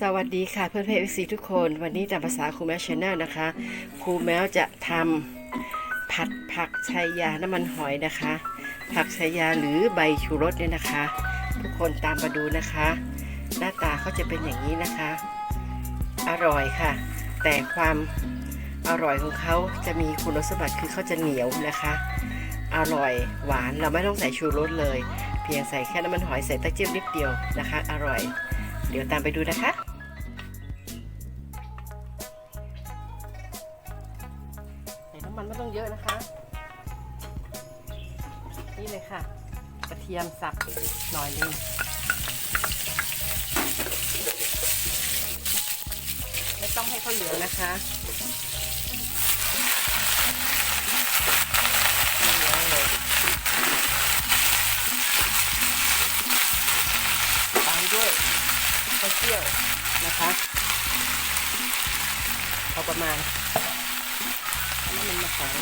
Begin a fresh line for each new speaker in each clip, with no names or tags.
สวัสดีค่ะเพื่อนเพื่อนซีทุกคน วันนี้ตามภาษาครูแมวชาแนลนะคะครูแมวจะทำผัดผักชายาน้ำมันหอยนะคะ ผักชายาหรือใบชูรสเนี่ยนะคะ ทุกคนตามมาดูนะคะ หน้าตาเขาจะเป็นอย่างนี้นะคะ อร่อยค่ะ แต่ความอร่อยของเขาจะมีคุณสมบัติคือเขาจะเหนียวนะคะ อร่อยหวานเราไม่ต้องใส่ชูรสเลย เพียงใส่แค่น้ำมันหอยใส่ตะเกียบนิดเดียวนะคะ อร่อย เดี๋ยวตามไปดูนะคะ ใส่น้ำมันไม่ต้องเยอะนะคะ นี่เลยค่ะ กระเทียมสับหน่อยนึงไม่ต้องให้เขาเหลืองนะคะไม่เลยตามด้วยาเจี่ยวนะคะพอประมาณให้มันมาข็ง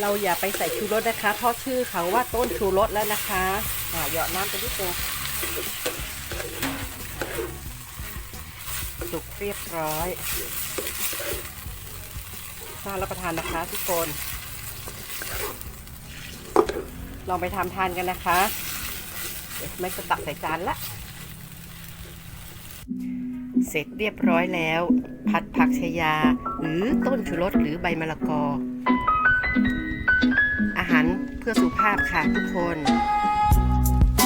เราอย่าไปใส่ชูรสนะคะ เพราะชื่อเขาว่าต้นชูรสแล้วนะคะเหยาะน้ำไปนิดนึงสุกเรียบร้อยน่ารับประทานนะคะทุกคน ลองไปทำทานกันนะคะ เดี๋ยวไม่จะตักใส่จานละ เสร็จเรียบร้อยแล้ว ผัดผักชายา หรือต้นชูรสหรือใบมะละกอ เพื่อสุขภาพค่ะทุกคน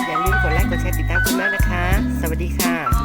อย่าลืมกดไลค์กดแชร์ติดตามคุณแม่นะคะ สวัสดีค่ะ